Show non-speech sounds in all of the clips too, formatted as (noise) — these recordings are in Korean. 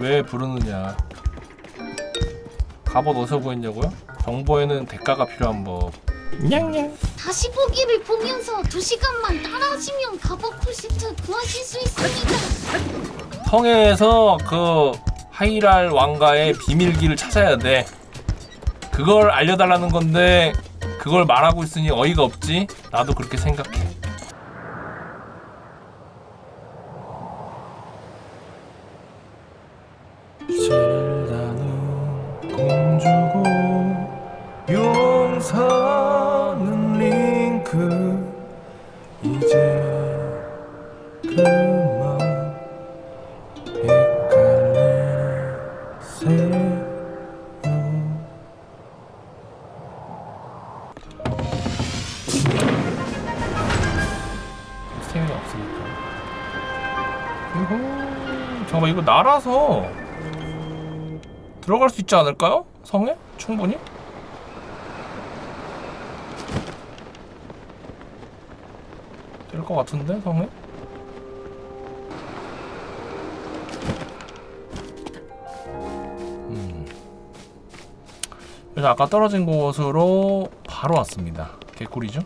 왜 부르느냐 갑옷 어디서 구했냐고요? 정보에는 대가가 필요한 법 냥냥 다시 보기를 보면서 2시간만 따라하시면 갑옷 풀세트 구하실 수 있습니다. 성에서 그 하이랄 왕가의 비밀기를 찾아야 돼 그걸 알려달라는 건데 그걸 말하고 있으니 어이가 없지? 나도 그렇게 생각해 링크 이제 그만 헷갈리세요 스테미나 없으니까 이거 잠깐만 이거 날아서 들어갈 수 있지 않을까요? 성에? 충분히? 것 같은데 성에? 음. 그래서 아까 떨어진 곳으로 바로 왔습니다. 개꿀이죠?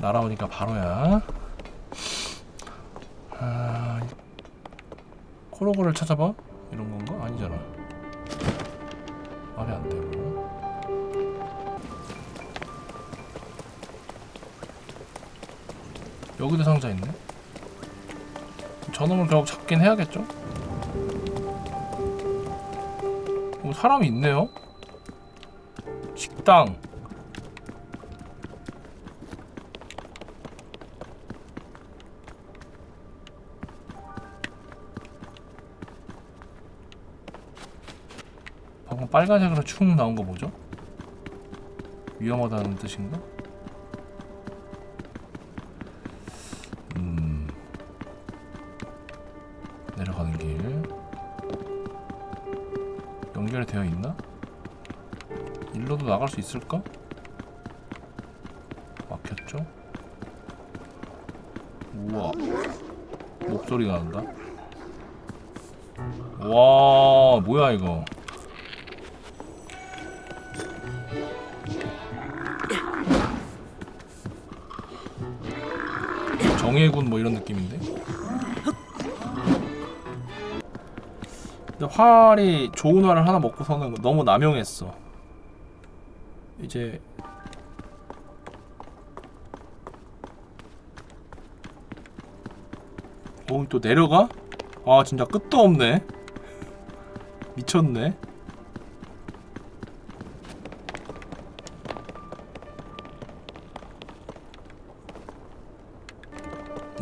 날아오니까 바로야. 아, 코로그를 찾아봐? 이런 건가? 아니잖아. 말이 안 되고. 여기도 상자 있네. 저놈을 결국 잡긴 해야겠죠? 오, 사람이 있네요. 식당. 방금 빨간색으로 축 나온 거 뭐죠? 위험하다는 뜻인가? 가는 길 연결이 되어 있나? 일로도 나갈 수 있을까? 막혔죠? 우와 목소리가 난다 와 뭐야 이거 정예군 뭐 이런 느낌인데 근데 활이 좋은 활을 하나 먹고서는 너무 남용했어 이제 오, 또 내려가? 아, 진짜 끝도 없네. (laughs) 미쳤네.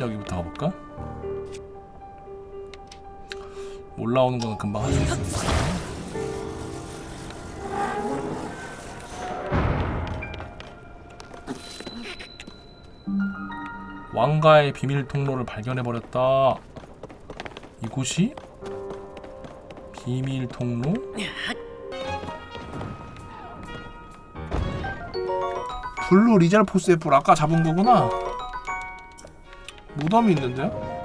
여기부터 가볼까? 올라오는 거는 금방 할 수 있으니까. 왕가의 비밀 통로를 발견해 버렸다. 이곳이 비밀 통로? 블루 리잘 포스의 뿔 아까 잡은 거구나. 무덤이 있는데요?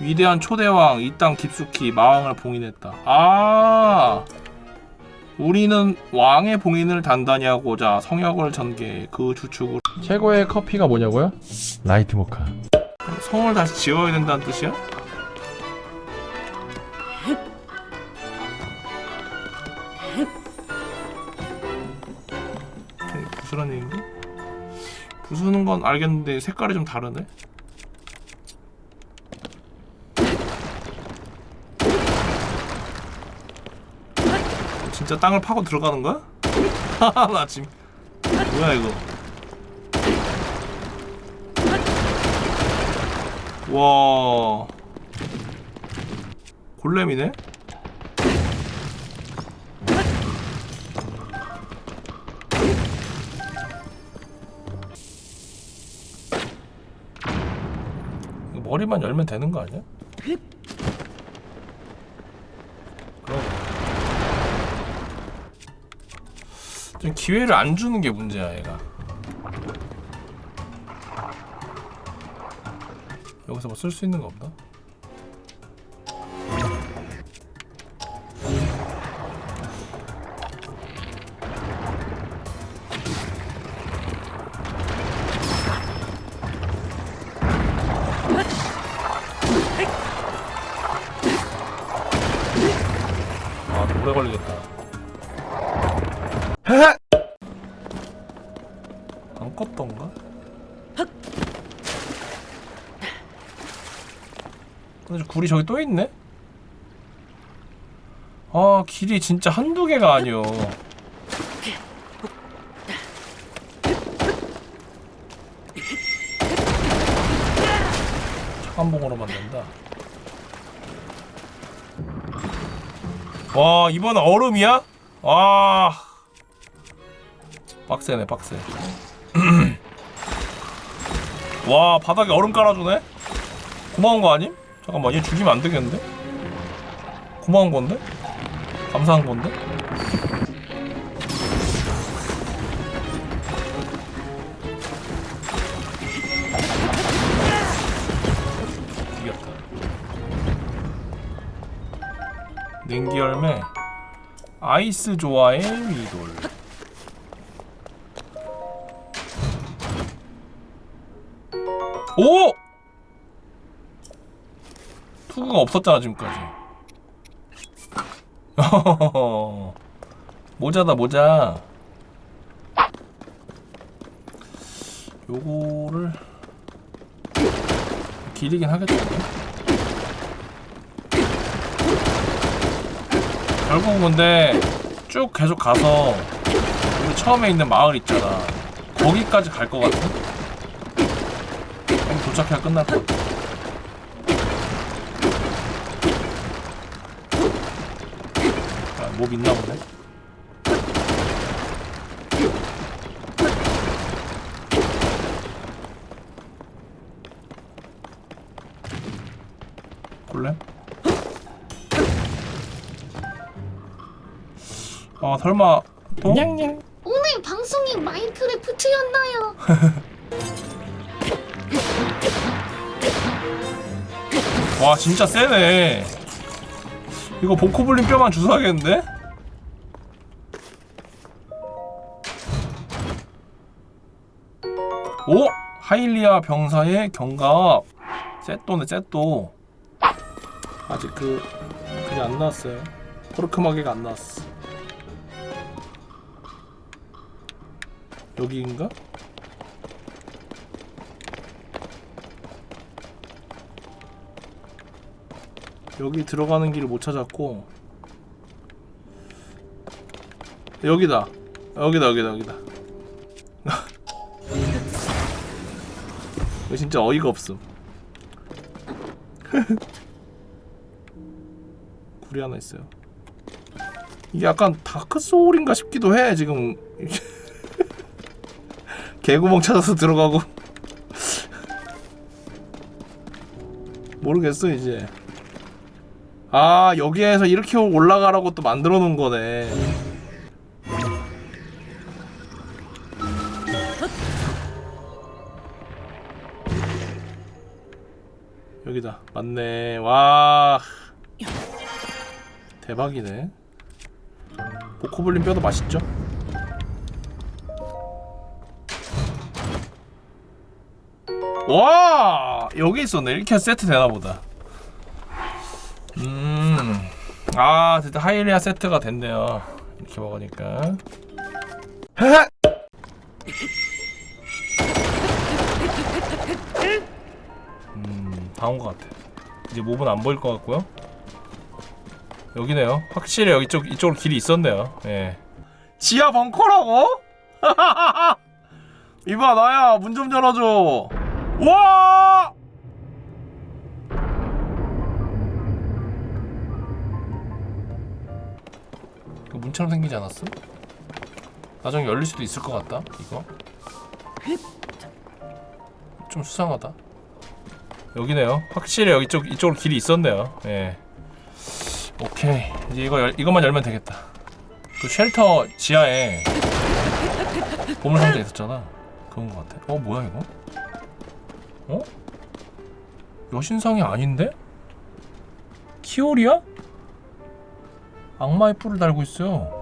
위대한 초대왕 이 땅 깊숙이 마왕을 봉인했다. 아, 우리는 왕의 봉인을 단단히 하고자 성역을 전개 그 주축으로 최고의 커피가 뭐냐고요? 라이트 모카. 성을 다시 지어야 된다는 뜻이야? 부수란 얘기인가? 부수는 건 알겠는데 색깔이 좀 다르네. 진짜 땅을 파고 들어가는 거야? (laughs) 나 지금 뭐야 이거? 와 골렘이네? 머리만 열면 되는 거 아니야? 좀 기회를 안 주는 게 문제야 얘가 여기서 뭐 쓸 수 있는 거 없나? 아 오래 걸리겠다 근데 저 굴이 저기 또 있네? 아 길이 진짜 한두 개가 아니오 차관봉으로 만든다 와 이번 얼음이야? 와 빡세네 빡세 (clears throat) 와 바닥에 얼음 깔아주네? 고마운 거 아님? 잠깐만 얘 죽이면 안 되겠는데? 고마운 건데? 감사한 건데? 이겼다 냉기 열매 아이스 조아의 위돌 오! 투구가 없었잖아 지금까지. (laughs) 모자다 모자. 요거를 길이긴 하겠다 결국은 근데 쭉 계속 가서 우리 처음에 있는 마을 있잖아. 거기까지 갈 것 같아? 도착해야 끝날 것 같아 몹 있나 보네. 골렘? 아 설마 또? 냥냥 오늘 방송이 마인크래프트였나요? 와 진짜 세네 이거 보코블린 뼈만 주워야겠는데? 오! 하일리아 병사의 경갑 세또네 세또 아직 그 그게 안 나왔어요 포르크 마개가 안 나왔어 여기인가? 여기 들어가는 길을 못 찾았고. 여기다. 여기다 여기다 여기다. (laughs) 이거 진짜 어이가 없음. (laughs) 굴이 하나 있어요. 이게 약간 다크 소울인가 싶기도 해 지금. (laughs) 개구멍 찾아서 들어가고. 모르겠어 이제 아 여기에서 이렇게 올라가라고 또 만들어 놓은 거네. 여기다. 맞네. 와. 대박이네. 보코블린 뼈도 맛있죠? 와! 여기 있었네. 이렇게 세트 되나보다 음. 아, 진짜 하이리아 세트가 됐네요. 이렇게 먹으니까. (laughs) 음, 다 온 것 같아. 이제 몹은 안 보일 것 같고요. 여기네요. 확실히 여기 쪽 이쪽으로 길이 있었네요. 예. 지하 벙커라고? (laughs) 이봐 나야 문 좀 열어줘. 와! 문처럼 생기지 않았어? 나중에 열릴 수도 있을 것 같다. 이거 좀 수상하다. 여기네요. 확실히 여기 쪽 이쪽으로 길이 있었네요. 예. 오케이 이제 이거 열, 이것만 열면 되겠다. 그 쉘터 지하에 보물 상자 있었잖아. 그런 것 같아. 어 뭐야 이거? 어? 여신상이 아닌데? 키오리야? 악마의 뿔을 달고 있어요.